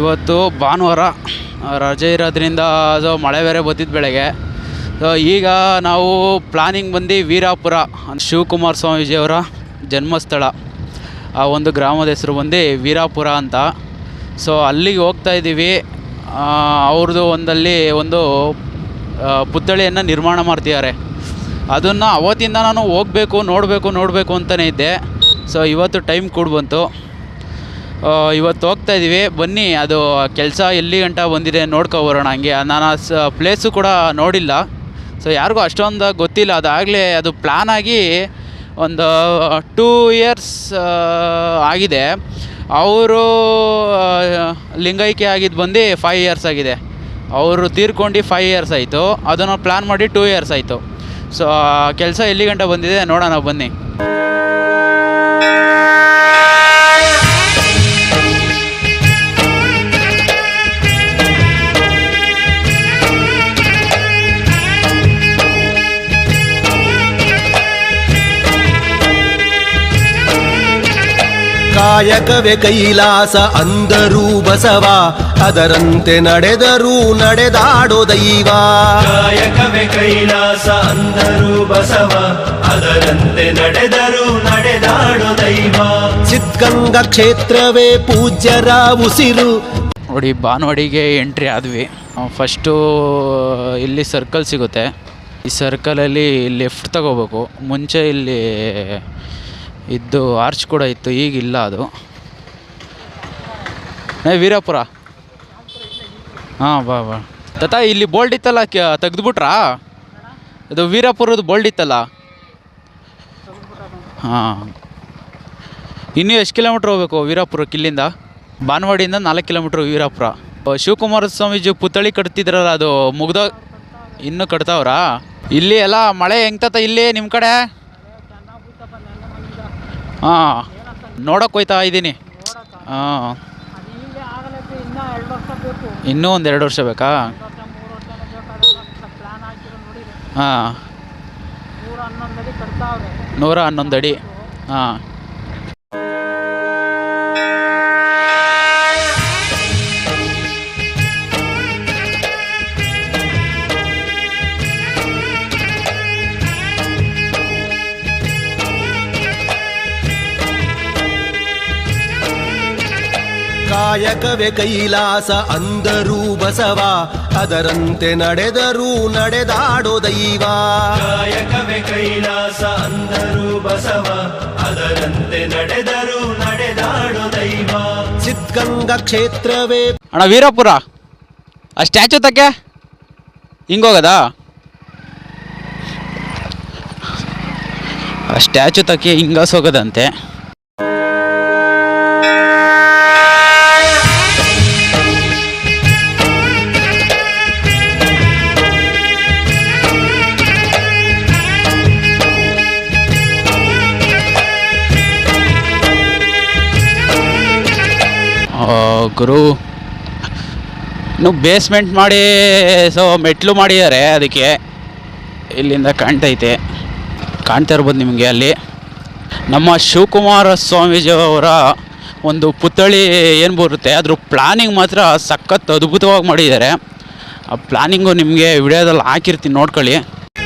ಇವತ್ತು ಭಾನುವಾರ ರಜೆ ಇರೋದ್ರಿಂದ ಅದು ಮಳೆ ಬೇರೆ ಬಂದಿದ್ದು ಬೆಳಗ್ಗೆ. ಸೊ ಈಗ ನಾವು ಪ್ಲಾನಿಂಗ್ ಬಂದು ವೀರಾಪುರ ಶಿವಕುಮಾರ ಸ್ವಾಮೀಜಿಯವರ ಜನ್ಮಸ್ಥಳ. ಆ ಒಂದು ಗ್ರಾಮದ ಹೆಸರು ಬಂದು ವೀರಾಪುರ ಅಂತ. ಸೊ ಅಲ್ಲಿಗೆ ಹೋಗ್ತಾ ಇದ್ದೀವಿ. ಅವ್ರದ್ದು ಒಂದಲ್ಲಿ ಒಂದು ಪುತ್ಥಳಿಯನ್ನು ನಿರ್ಮಾಣ ಮಾಡ್ತಿದ್ದಾರೆ. ಅದನ್ನು ಅವತ್ತಿಂದ ನಾನು ಹೋಗಬೇಕು, ನೋಡಬೇಕು ನೋಡಬೇಕು ಅಂತಲೇ ಇದ್ದೆ. ಸೊ ಇವತ್ತು ಟೈಮ್ ಕೂಡ ಬಂತು. ಇವತ್ತು ಹೋಗ್ತಾ ಇದ್ದೀವಿ ಬನ್ನಿ, ಅದು ಕೆಲಸ ಎಲ್ಲಿ ಗಂಟ ಬಂದಿದೆ ನೋಡ್ಕೊ ಬರೋಣ ಹಂಗೆ. ನಾನು ಸ ಪ್ಲೇಸು ಕೂಡ ನೋಡಿಲ್ಲ. ಸೊ ಯಾರಿಗೂ ಅಷ್ಟೊಂದು ಗೊತ್ತಿಲ್ಲ. ಅದಾಗಲೇ ಅದು ಪ್ಲ್ಯಾನ್ ಆಗಿ ಒಂದು ಟೂ ಇಯರ್ಸ್ ಆಗಿದೆ. ಅವರು ಲಿಂಗೈಕೆ ಆಗಿದ್ದು ಬಂದು ಫೈವ್ ಇಯರ್ಸ್ ಆಗಿದೆ. ಅವರು ತೀರ್ಕೊಂಡು ಫೈವ್ ಇಯರ್ಸ್ ಆಯಿತು. ಅದನ್ನು ಪ್ಲ್ಯಾನ್ ಮಾಡಿ ಟೂ ಇಯರ್ಸ್ ಆಯಿತು. ಸೊ ಕೆಲಸ ಎಲ್ಲಿ ಗಂಟ ಬಂದಿದೆ ನೋಡೋಣ ಬನ್ನಿ. ಕಾಯಕವೇ ಕೈಲಾಸ ಅಂದರೂ ಬಸವ ಅದರಂತೆ ನಡೆದರೂ ನಡೆದಾಡೋ ದೈವ. ಕಾಯಕವೇ ಕೈಲಾಸ ಅಂದರೂ ಬಸವ ಅದರಂತೆ ನಡೆದರು ನಡೆದಾಡೋ ದೈವ. ಸಿದ್ಧಗಂಗಾ ಕ್ಷೇತ್ರವೇ ಪೂಜ್ಯರ ಉಸಿರು. ನೋಡಿ ಬಾನವಾಡಿಗೆ ಎಂಟ್ರಿ ಆದ್ವಿ. ಫಸ್ಟು ಇಲ್ಲಿ ಸರ್ಕಲ್ ಸಿಗುತ್ತೆ. ಈ ಸರ್ಕಲಲ್ಲಿ ಲೆಫ್ಟ್ ತಗೋಬೇಕು. ಮುಂಚೆ ಇಲ್ಲಿ ಇದ್ದು ಆರ್ಚ್ ಕೂಡ ಇತ್ತು, ಈಗಿಲ್ಲ ಅದು. ಏ, ವೀರಾಪುರ. ಹಾಂ, ಬಾ ಬಾ. ತತ, ಇಲ್ಲಿ ಬೋಲ್ಡ್ ಇತ್ತಲ್ಲ ತೆಗೆದುಬಿಟ್ರಾ? ಇದು ವೀರಾಪುರದ ಬೋಲ್ಡ್ ಇತ್ತಲ್ಲ? ಹಾಂ. ಇನ್ನೂ ಎಷ್ಟು ಕಿಲೋಮೀಟ್ರ್ ಹೋಗ್ಬೇಕು ವೀರಾಪುರಕ್ಕೆ ಇಲ್ಲಿಂದ? ಬಾನವಾಡಿಯಿಂದ ನಾಲ್ಕು ಕಿಲೋಮೀಟ್ರ್ ವೀರಾಪುರ. ಶಿವಕುಮಾರ ಸ್ವಾಮೀಜಿ ಪುತ್ಥಳಿ ಕಟ್ತಿದ್ರಲ್ಲ, ಅದು ಮುಗ್ದ ಇನ್ನೂ ಕಟ್ತಾವ್ರಾ? ಇಲ್ಲಿ ಎಲ್ಲ ಮಳೆ ಹೆಂಗ್ತತ ಇಲ್ಲಿ ನಿಮ್ಮ ಕಡೆ? ಹಾಂ, ನೋಡೋಕೆ ಹೋಯ್ತಾ ಇದ್ದೀನಿ. ಹಾಂ. ಇನ್ನೂ ಒಂದು ಎರಡು ವರ್ಷ ಬೇಕಾ? ಹಾಂ. ನೂರ ಹನ್ನೊಂದು ಅಡಿ ಹಾಂ. ಕಾಯಕವೇ ಕೈಲಾಸ ಅಂದರೂ ಬಸವ ಅದರಂತೆ ನಡೆದರೂ ನಡೆದಾಡೋ ದೈವ. ಕಾಯಕವೇ ಕೈಲಾಸ ಅಂದರೂ ಬಸವ ಅದರಂತೆ ನಡೆದರೂ ನಡೆದಾಡೋ ದೈವ. ಸಿದ್ಧಗಂಗಾ ಕ್ಷೇತ್ರವೇ ಅಣ್ಣ ವೀರಪುರ ಆ ಸ್ಟ್ಯಾಚು ತಕ್ಕೆ? ಹಿಂಗೋಗದ? ಆ ಸ್ಟ್ಯಾಚು ತಕ್ಕೆ ಹಿಂಗಾಸ್ ಗುರು, ಇನ್ನು ಬೇಸ್ಮೆಂಟ್ ಮಾಡಿ ಸೊ ಮೆಟ್ಲು ಮಾಡಿದ್ದಾರೆ ಅದಕ್ಕೆ. ಇಲ್ಲಿಂದ ಕಾಣ್ತೈತೆ. ಕಾಣ್ತಾ ಇರ್ಬೋದು ನಿಮಗೆ ಅಲ್ಲಿ. ನಮ್ಮ ಶಿವಕುಮಾರ ಸ್ವಾಮೀಜಿಯವರ ಒಂದು ಪುತ್ಥಳಿ ಏನು ಬರುತ್ತೆ, ಅದ್ರ ಪ್ಲಾನಿಂಗ್ ಮಾತ್ರ ಸಖತ್ ಅದ್ಭುತವಾಗಿ ಮಾಡಿದ್ದಾರೆ. ಆ ಪ್ಲಾನಿಂಗು ನಿಮಗೆ ವಿಡಿಯೋದಲ್ಲಿ ಹಾಕಿರ್ತೀನಿ, ನೋಡ್ಕೊಳ್ಳಿ.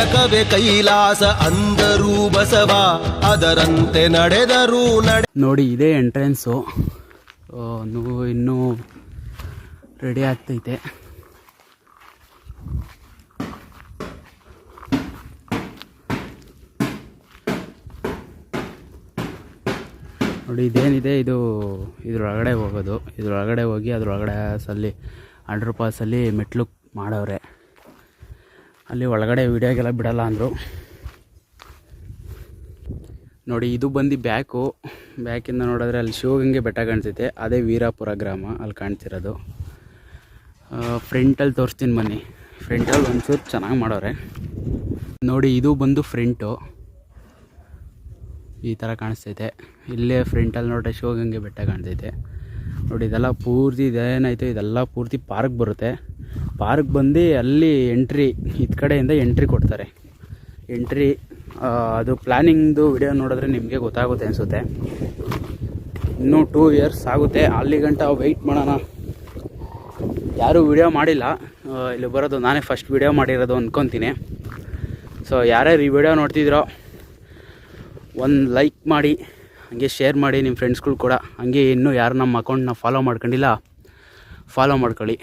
ಕಾಯಕವೇ ಕೈಲಾಸ ಅಂದರೂ ಬಸವ, ಅದರಂತೆ ನಡೆದರೂ ನಡೆ ನೋಡಿ, ಇದೇ ಎಂಟ್ರೆನ್ಸು ಇನ್ನೂ ರೆಡಿ ಆಗ್ತೈತೆ. ನೋಡಿ, ಇದೇನಿದೆ? ಇದು, ಇದ್ರೊಳಗಡೆ ಹೋಗೋದು. ಇದ್ರೊಳಗಡೆ ಹೋಗಿ, ಅದ್ರೊಳಗಡೆ ಸಲ್ಲಿ ಅಂಡರ್ ಪಾಸಲ್ಲಿ ಮೆಟ್ಲು ಮಾಡವ್ರೆ. ಅಲ್ಲಿ ಒಳಗಡೆ ವೀಡಿಯೋಗೆಲ್ಲ ಬಿಡಲ್ಲ ಅಂದರು. ನೋಡಿ, ಇದು ಬಂದು ಬ್ಯಾಕು. ಬ್ಯಾಕಿಂದ ನೋಡಿದ್ರೆ ಅಲ್ಲಿ ಶಿವಗಂಗೆ ಬೆಟ್ಟ ಕಾಣಿಸುತ್ತೆ ಅದೇ ವೀರಾಪುರ ಗ್ರಾಮ ಅಲ್ಲಿ ಕಾಣ್ತಿರೋದು. ಫ್ರಂಟಲ್ಲಿ ತೋರಿಸ್ತೀನಿ ಬನ್ನಿ. ಫ್ರಂಟಲ್ಲಿ ಒಂಚೂರು ಚೆನ್ನಾಗಿ ಮಾಡೋರೆ. ನೋಡಿ, ಇದು ಬಂದು ಫ್ರಂಟು ಈ ಥರ ಕಾಣಿಸ್ತೈತೆ. ಇಲ್ಲೇ ಫ್ರಂಟಲ್ಲಿ ನೋಡ್ರೆ ಶಿವಗಂಗೆ ಬೆಟ್ಟ ಕಾಣ್ತೈತೆ. ನೋಡಿ, ಇದೆಲ್ಲ ಪೂರ್ತಿ ಇದೇನಾಯ್ತು ಇದೆಲ್ಲ ಪೂರ್ತಿ ಪಾರ್ಕ್ ಬರುತ್ತೆ. ಪಾರ್ಕ್ ಬಂದು ಅಲ್ಲಿ ಎಂಟ್ರಿ, ಇದು ಕಡೆಯಿಂದ ಎಂಟ್ರಿ ಕೊಡ್ತಾರೆ. ಎಂಟ್ರಿ ಅದು ಪ್ಲ್ಯಾನಿಂಗ್ದು ವಿಡಿಯೋ ನೋಡಿದ್ರೆ ನಿಮಗೆ ಗೊತ್ತಾಗುತ್ತೆ ಅನಿಸುತ್ತೆ. ಇನ್ನೂ ಟೂ ಇಯರ್ಸ್ ಆಗುತ್ತೆ. ಅಲ್ಲಿ ಗಂಟ ವೆಯ್ಟ್ ಮಾಡೋಣ. ಯಾರೂ ವಿಡಿಯೋ ಮಾಡಿಲ್ಲ. ಇಲ್ಲಿ ಬರೋದು ನಾನೇ ಫಸ್ಟ್ ವಿಡಿಯೋ ಮಾಡಿರೋದು ಅಂದ್ಕೊತೀನಿ ಸೊ ಯಾರ್ಯಾರು ಈ ವಿಡಿಯೋ ನೋಡ್ತಿದ್ರೋ, ಒಂದು ಲೈಕ್ ಮಾಡಿ, ಹಂಗೆ ಶೇರ್ ಮಾಡಿ ನಿಮ್ಮ ಫ್ರೆಂಡ್ಸ್ಗಳು ಕೂಡ. ಹಂಗೆ ಇನ್ನೂ ಯಾರು ನಮ್ಮ ಅಕೌಂಟ್ನ ಫಾಲೋ ಮಾಡ್ಕೊಂಡಿಲ್ಲ ಫಾಲೋ ಮಾಡ್ಕೊಳ್ಳಿ.